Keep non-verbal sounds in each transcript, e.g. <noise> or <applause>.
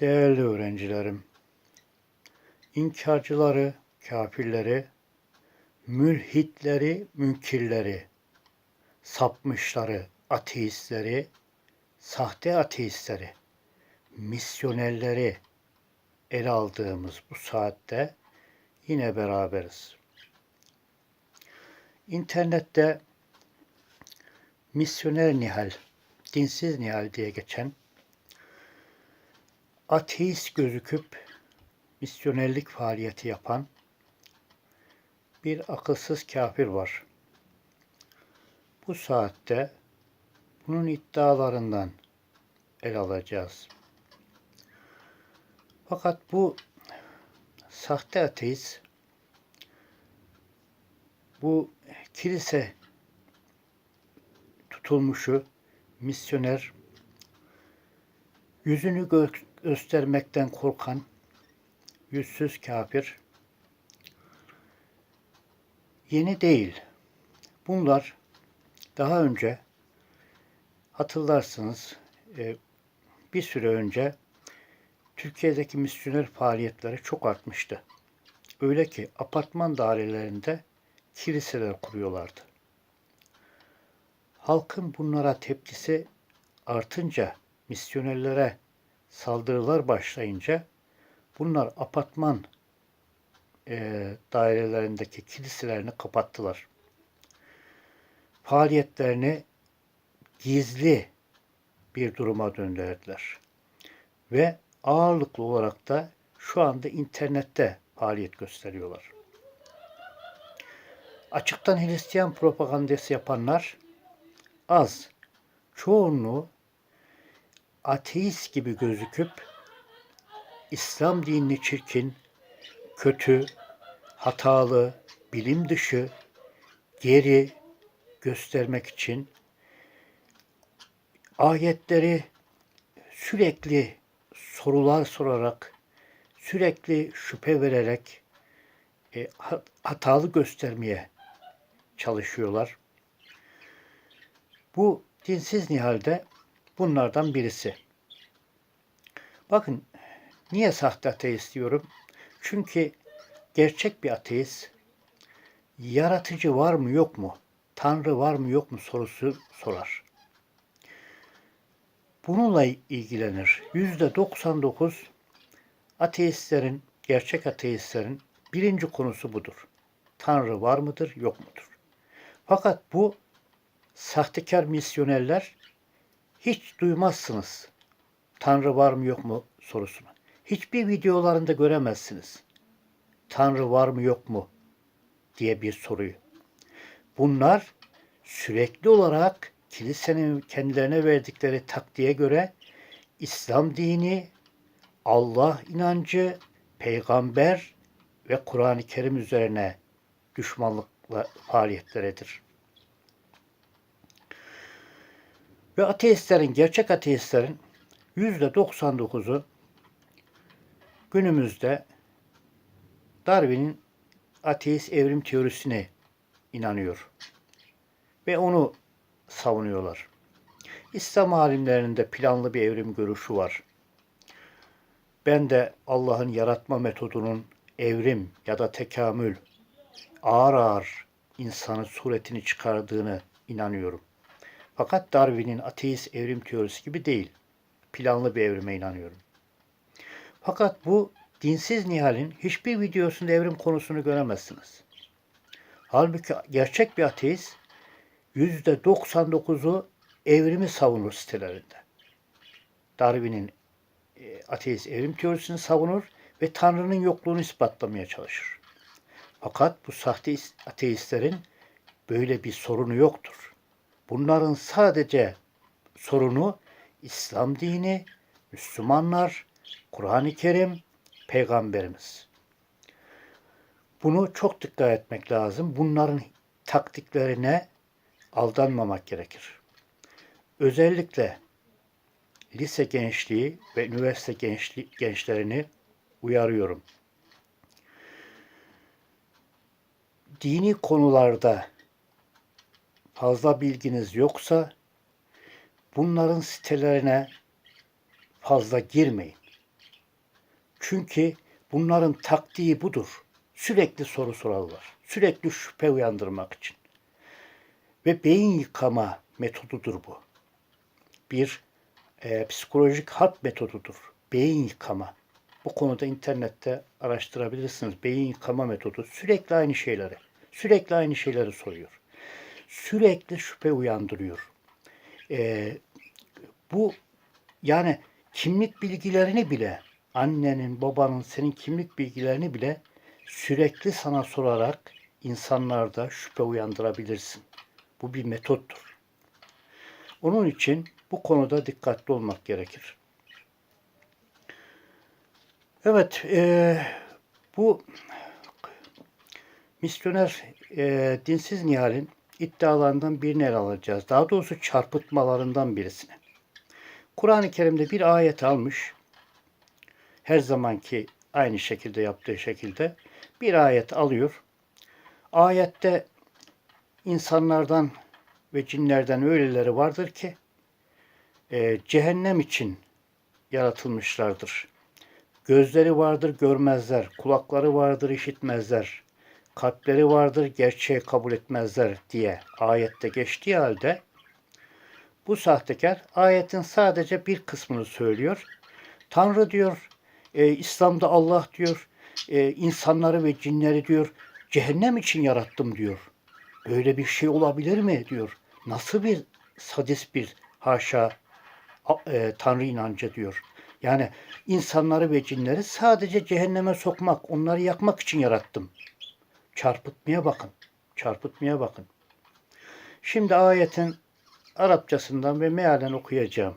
Değerli öğrencilerim, inkarcıları, kafirleri, mülhitleri, münkirleri, sapmışları, ateistleri, sahte ateistleri, misyonerleri ele aldığımız bu saatte yine beraberiz. İnternette misyoner Nihal, dinsiz Nihal diye geçen ateist gözüküp misyonerlik faaliyeti yapan bir akılsız kafir var. Bu saatte bunun iddialarından el alacağız. Fakat bu sahte ateist bu kilise tutulmuşu misyoner yüzünü gö- göstermekten korkan yüzsüz kafir yeni değil. Bunlar daha önce hatırlarsınız e, bir süre önce Türkiye'deki misyoner faaliyetleri çok artmıştı. Öyle ki apartman dairelerinde kiliseler kuruyorlardı. Halkın bunlara tepkisi artınca, misyonerlere saldırılar başlayınca bunlar apartman e, dairelerindeki kiliselerini kapattılar. Faaliyetlerini gizli bir duruma döndürdüler. Ve ağırlıklı olarak da şu anda internette faaliyet gösteriyorlar. Açıktan Hristiyan propagandası yapanlar az. Çoğunluğu ateist gibi gözüküp İslam dinini çirkin, kötü, hatalı, bilim dışı, geri göstermek için ayetleri sürekli sorular sorarak, sürekli şüphe vererek e, hatalı göstermeye çalışıyorlar. Bu dinsiz Nihal'de bunlardan birisi. Bakın niye sahte ateist diyorum? Çünkü gerçek bir ateist yaratıcı var mı yok mu? Tanrı var mı yok mu sorusu sorar. Bununla ilgilenir. Yüzde 99 ateistlerin, gerçek ateistlerin birinci konusu budur. Tanrı var mıdır, yok mudur? Fakat bu sahtekar misyonerler hiç duymazsınız. Tanrı var mı yok mu sorusunu. Hiçbir videolarında göremezsiniz. Tanrı var mı yok mu diye bir soruyu. Bunlar sürekli olarak kilisenin kendilerine verdikleri taktiğe göre İslam dini, Allah inancı, peygamber ve Kur'an-ı Kerim üzerine düşmanlıkla faaliyetleridir. Ve ateistlerin, gerçek ateistlerin yüzde 99'u günümüzde Darwin'in ateist evrim teorisine inanıyor. Ve onu savunuyorlar. İslam alimlerinde planlı bir evrim görüşü var. Ben de Allah'ın yaratma metodunun evrim ya da tekamül ağır ağır insanın suretini çıkardığını inanıyorum. Fakat Darwin'in ateist evrim teorisi gibi değil. Planlı bir evrime inanıyorum. Fakat bu dinsiz Nihal'in hiçbir videosunda evrim konusunu göremezsiniz. Halbuki gerçek bir ateist %99'u evrimi savunur sitelerinde. Darwin'in e, ateist evrim teorisini savunur ve Tanrı'nın yokluğunu ispatlamaya çalışır. Fakat bu sahte ateistlerin böyle bir sorunu yoktur. Bunların sadece sorunu İslam dini, Müslümanlar, Kur'an-ı Kerim, Peygamberimiz. Bunu çok dikkat etmek lazım. Bunların taktiklerine aldanmamak gerekir. Özellikle lise gençliği ve üniversite gençli, gençlerini uyarıyorum. Dini konularda fazla bilginiz yoksa bunların sitelerine fazla girmeyin. Çünkü bunların taktiği budur. Sürekli soru sorarlar. Sürekli şüphe uyandırmak için. Ve beyin yıkama metodudur bu. Bir e, psikolojik harp metodudur. Beyin yıkama. Bu konuda internette araştırabilirsiniz. Beyin yıkama metodu. Sürekli aynı şeyleri. Sürekli aynı şeyleri soruyor. Sürekli şüphe uyandırıyor. E, bu yani kimlik bilgilerini bile annenin, babanın, senin kimlik bilgilerini bile sürekli sana sorarak insanlarda şüphe uyandırabilirsin. Bu bir metottur. Onun için bu konuda dikkatli olmak gerekir. Evet, e, bu misyoner e, dinsiz Nihal'in iddialarından birini ele alacağız. Daha doğrusu çarpıtmalarından birisini. Kur'an-ı Kerim'de bir ayet almış. Her zamanki aynı şekilde yaptığı şekilde bir ayet alıyor. Ayette insanlardan ve cinlerden öyleleri vardır ki e, cehennem için yaratılmışlardır. Gözleri vardır görmezler, kulakları vardır işitmezler, kalpleri vardır gerçeği kabul etmezler diye ayette geçtiği halde bu sahtekar ayetin sadece bir kısmını söylüyor. Tanrı diyor, e, İslam'da Allah diyor, e, insanları ve cinleri diyor, cehennem için yarattım diyor. Böyle bir şey olabilir mi diyor. Nasıl bir sadist bir haşa e, Tanrı inancı diyor. Yani insanları ve cinleri sadece cehenneme sokmak, onları yakmak için yarattım. Çarpıtmaya bakın. Çarpıtmaya bakın. Şimdi ayetin Arapçasından ve mealen okuyacağım.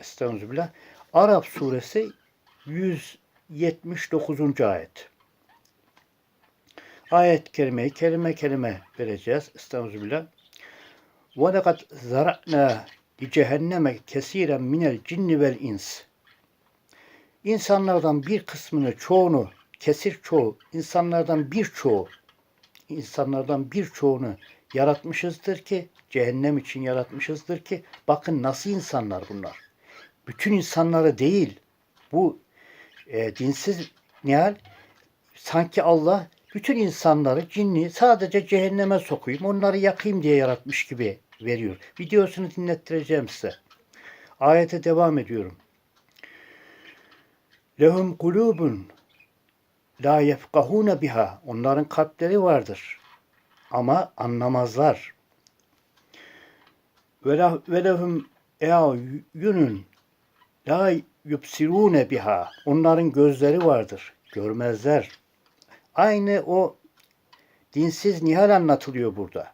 Estağfirullah. Arap suresi 179. ayet. Ayet kelimeyi kelime kelime vereceğiz. Estağfirullah. Li cehenneme kesiren minel cinni vel ins. İnsanlardan bir kısmını, çoğunu, kesir çoğu, insanlardan birçoğu, insanlardan birçoğunu yaratmışızdır ki, cehennem için yaratmışızdır ki, bakın nasıl insanlar bunlar. Bütün insanları değil, bu e, dinsiz Nihal, sanki Allah bütün insanları, cinni sadece cehenneme sokayım, onları yakayım diye yaratmış gibi veriyor. Videosunu dinlettireceğim size. Ayete devam ediyorum. Lehum kulubun la yefkahune biha. Onların kalpleri vardır. Ama anlamazlar. Ve lehum e'yunun la yubsirune biha. Onların gözleri vardır. Görmezler. Aynı o dinsiz Nihal anlatılıyor burada.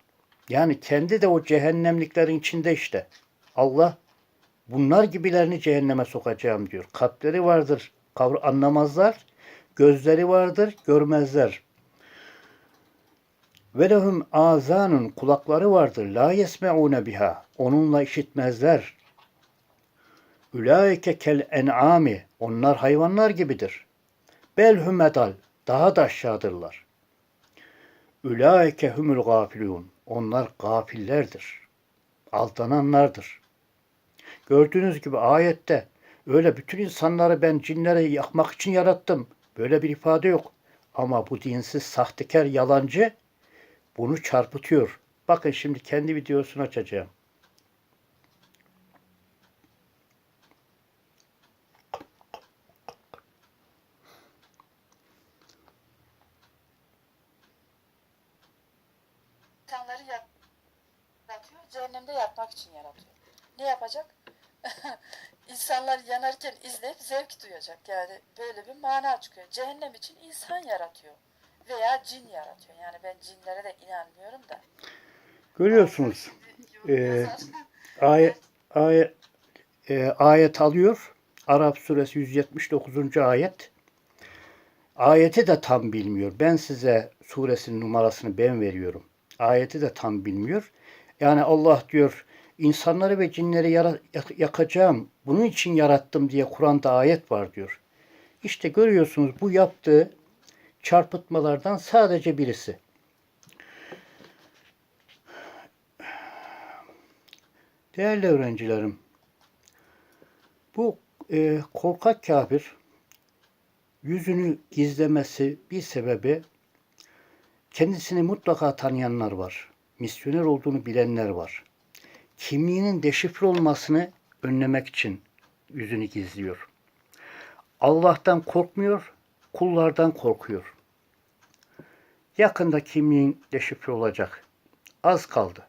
Yani kendi de o cehennemliklerin içinde işte. Allah bunlar gibilerini cehenneme sokacağım diyor. Kalpleri vardır, kavr anlamazlar. Gözleri vardır, görmezler. Ve lehum azanun kulakları vardır. La yesmeune biha. Onunla işitmezler. Ulaike kel en'ami. Onlar hayvanlar gibidir. Bel hümedal. Daha da aşağıdırlar. Ulaike humul gafilun. Onlar gafillerdir. Aldananlardır. Gördüğünüz gibi ayette öyle bütün insanları ben cinleri yakmak için yarattım. Böyle bir ifade yok. Ama bu dinsiz sahtekar yalancı bunu çarpıtıyor. Bakın şimdi kendi videosunu açacağım. insanları yaratıyor, cehennemde yapmak için yaratıyor. Ne yapacak? <laughs> İnsanlar yanarken izleyip zevk duyacak. Yani böyle bir mana çıkıyor. Cehennem için insan yaratıyor. Veya cin yaratıyor. Yani ben cinlere de inanmıyorum da. Görüyorsunuz. Yazar. Ayet, ayet, e, ayet alıyor. Arap suresi 179. ayet. Ayeti de tam bilmiyor. Ben size suresinin numarasını ben veriyorum. Ayeti de tam bilmiyor. Yani Allah diyor insanları ve cinleri yara- yak- yakacağım. Bunun için yarattım diye Kur'an'da ayet var diyor. İşte görüyorsunuz bu yaptığı çarpıtmalardan sadece birisi. Değerli öğrencilerim, Bu e, korkak kafir yüzünü gizlemesi bir sebebi kendisini mutlaka tanıyanlar var. Misyoner olduğunu bilenler var. Kimliğinin deşifre olmasını önlemek için yüzünü gizliyor. Allah'tan korkmuyor, kullardan korkuyor. Yakında kimliğin deşifre olacak. Az kaldı.